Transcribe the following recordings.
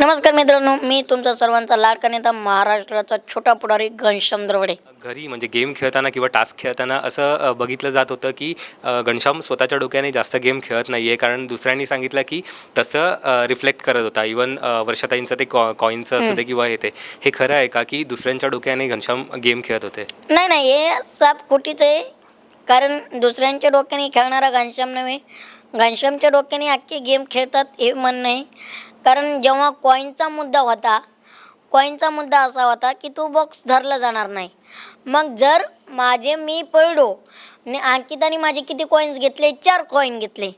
नमस्कार मित्रांनो मी तुमचा सर्वांचा लाडका नेता महाराष्ट्राचा छोटा पुढारी घनश्याम द्रवडे. घरी म्हणजे गेम खेळताना किंवा टास्क खेळताना असं बघितलं जात होतं की घनश्याम स्वतःच्या डोक्याने जास्त गेम खेळत नाही आहे कारण दुसऱ्यांनी सांगितलं की तसं रिफ्लेक्ट करत होता. इवन वर्षाताईंचं ते कॉ कॉईनचं असू दे किंवा हे ते. हे खरं आहे का की दुसऱ्यांच्या डोक्याने घनश्याम गेम खेळत होते? नाही नाही हे साप कुठीच आहे. कारण दुसऱ्यांच्या डोक्याने खेळणारा घनश्याम नव्हे. घनश्यामच्या डोक्याने अख्खे गेम खेळतात हे म्हणणं आहे कारण जेव्हा कॉईनचा मुद्दा होता कॉईनचा मुद्दा असा होता की तो बॉक्स धरला जाणार नाही. मग जर माझे मी पळलो आणि अंकिताने माझे किती कॉईन्स घेतले? चार कॉईन घेतले.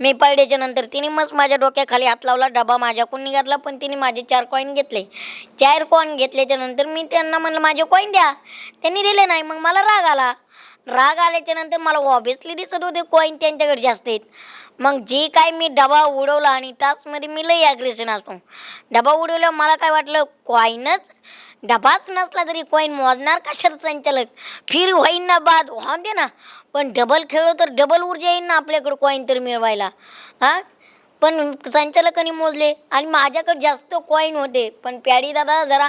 मी पळल्याच्या नंतर तिने मस्त माझ्या डोक्याखाली हात लावला डबा माझ्याकडून निघाला पण तिने माझे चार कॉईन घेतले. चार कॉईन घेतल्याच्या नंतर मी त्यांना म्हणलं माझे कॉईन द्या. त्यांनी दिले नाही मग मला राग आला. राग आल्याच्यानंतर मला ऑब्विसली दिसत होते कॉईन त्यांच्याकडे जास्त आहेत. मग जे काय मी डबा उडवला आणि तासमध्ये मी लई ॲग्रेशन असतो. डबा उडवल्यावर मला काय वाटलं कॉईनच डबाच नसला तरी कॉईन मोजणार कशात संचालक? फिर होईन ना बाद. होऊन दे ना. पण डबल खेळलो तर डबल ऊर्जा येईन ना आपल्याकडं कॉईन तर मिळवायला. हां? पण संचालकांनी मोजले. आणि माझ्याकडे जास्त कॉईन होते. पण प्याडी दादा जरा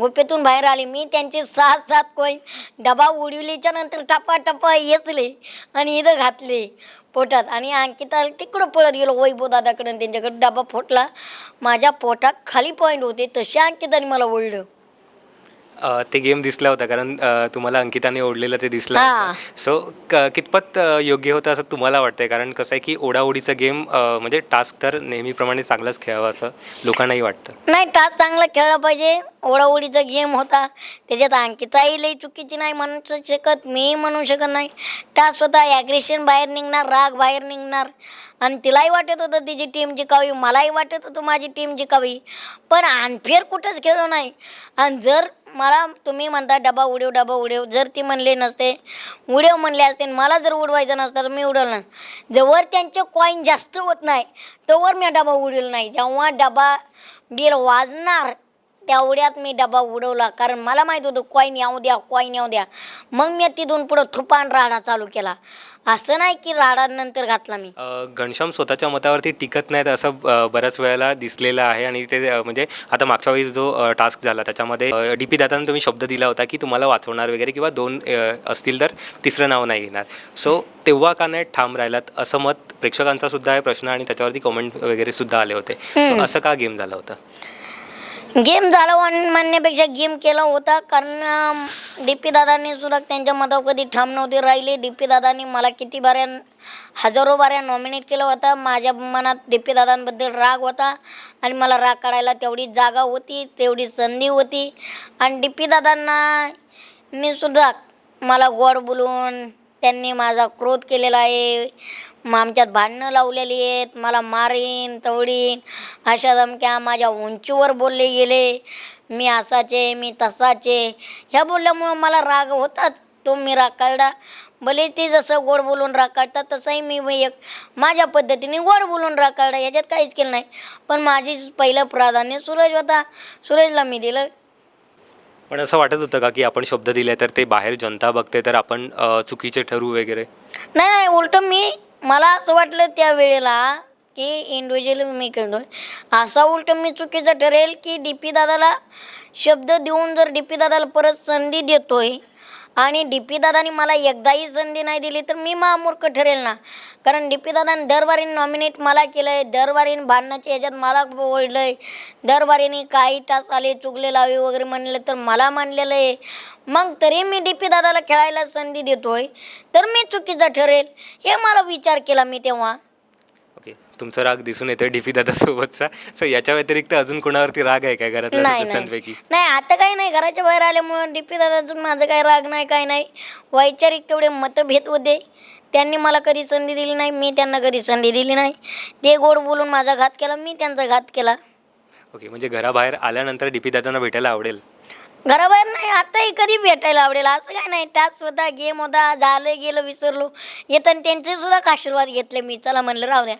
गोप्यातून बाहेर आले. मी त्यांचे सहा सात कॉईन डबा उडविल्याच्या नंतर टपा टपा येचले आणि इथं घातले पोटात. आणि अंकिता तिकडं पळत गेलो. वैभव दादाकडे त्यांच्याकडे डबा फोटला. माझ्या पोटात खाली पॉईंट होते. तसे अंकिताने मला ओढलं अ, ते गेम दिसला होता कारण अ, तुम्हाला अंकिताने ओढलेलं ते दिसलं. सो क कितपत अ, योग्य होतं असं तुम्हाला वाटतंय? कारण कसं आहे की ओढाओढीचा गेम म्हणजे टास्क तर नेहमीप्रमाणे चांगलाच खेळावं असं लोकांनाही वाटतं. नाही टास चांगला खेळला पाहिजे. ओढाओढीचा गेम होता. त्याच्यात अंकिताही लई चुकीची नाही म्हणू शकत मीही म्हणू शकत नाही. टास होता ॲग्रेशन बाहेर निघणार राग बाहेर निघणार. आणि तिलाही वाटत होतं तिची टीम जिकावी. मलाही वाटत होतं माझी टीम जिकावी. पण अनफेअर कुठंच खेळलो नाही. आणि जर मला तुम्ही म्हणता डबा उडव डबा उडव. जर ती म्हणले नसते उडव म्हणले असते आणि मला जर उडवायचं नसतं तर मी उडवलं जवळ त्यांचे कॉईन जास्त होत नाही तोवर मी डबा उडवलं नाही. जेव्हा डबा बीर वाजणार तेवढ्यात मी डबा उडवला. कारण मला माहीत होतं कॉईन येऊ द्या कॉईन येऊ द्या. मग मी तिथून पुढं थुपान राडा चालू केला. असं नाही की राडा नंतर घातला मी. अ, घनश्याम स्वतःच्या मतावरती टिकत नाहीत असं अ, बऱ्याच वेळेला दिसलेलं आहे. आणि ते अ, म्हणजे आता मागच्या वेळी जो टास्क झाला त्याच्यामध्ये डी पी दादांना तुम्ही शब्द दिला होता की तुम्हाला वाचवणार वगैरे किंवा दोन अ, असतील तर तिसरं नाव नाही घेणार सो तेव्हा का नाही ठाम राहिलात? असं मत प्रेक्षकांचा सुद्धा आहे प्रश्न आणि त्याच्यावरती कमेंट वगैरे सुद्धा आले होते. So, असं का गेम झाला होता? गेम झाला म्हण- म्हणण्यापेक्षा गेम केला होता कारण डी पी दादांनी सुद्धा त्यांच्या मतावर कधी ठाम नव्हती राहिली. डी पी दादांनी मला किती बाऱ्या हजारो बाऱ्या नॉमिनेट केलं होतं. माझ्या मनात डी पी दादांबद्दल राग होता आणि मला राग काढायला तेवढी जागा होती तेवढी संधी होती. आणि डी पी दादांना मी सुद्धा मला गोड बोलून त्यांनी माझा क्रोध केलेला आहे. मग आमच्यात भांडणं लावलेली आहेत. मला मारीन तवडीन अशा धमक्या माझ्या उंचीवर बोलले गेले. मी असाचे मी तसाचे. ह्या बोलल्यामुळं मला राग होताच. तो मी राग काढला. भले ते जसं गोड बोलून राग काढतात तसंही मी एक माझ्या पद्धतीने गोड बोलून राग काढला. याच्यात काहीच केलं नाही. पण माझी पहिलं प्राधान्य सूरज होता. सूरजला मी दिलं. पण असं वाटत होतं का की आपण शब्द दिले तर ते बाहेर जनता बघते तर आपण अ, चुकीचे ठरू वगैरे? नाही नाही उलटं मी मला असं वाटलं त्या वेळेला की इंडिव्हिज्युअल मी खेळतोय असा उलट मी चुकीचं ठरेल की डी पी दादाला शब्द देऊन जर डी पी दादाला परत संधी देतोय आणि डी पी दादानी मला एकदाही संधी नाही दिली तर मी महामूर्ख ठरेल ना? कारण डी पी दादाने दरबारीने नॉमिनेट मला केलं आहे दरबारीने भांडणाच्या ह्याच्यात मला ओढलं आहे दरबारीने काही तास आले चुकले लावे वगैरे म्हणले तर मला मानलेलं आहे. मग तरी मी डी पी दादाला खेळायला संधी देतोय तर मी चुकीचा ठरेल हे मला विचार केला मी तेव्हा. ओके तुमचा राग दिसून येतोय डी पी दादासोबतचा सो याच्या व्यतिरिक्त अजून कोणावरती राग आहे काय घरातल्या नाही नाही. सदस्यांपैकी? नाही आता काही नाही. घराच्या बाहेर आल्यामुळं डी पी दादाचं माझं काही राग नाही काही नाही. वैचारिक तेवढे मतभेद होते. त्यांनी मला कधी संधी दिली नाही मी त्यांना कधी संधी दिली नाही. ते गोड बोलून माझा घात केला मी त्यांचा घात केला. ओके म्हणजे घराबाहेर आल्यानंतर डी पी दादांना भेटायला आवडेल. घराबाहेर नाही आताही कधी भेटायला आवडेल? असं काय नाही. टास्क होता गेम होता झालं गेलं विसरलो. येताना त्यांचे सुद्धा आशीर्वाद घेतले मी. चला म्हणलं राहू द्या.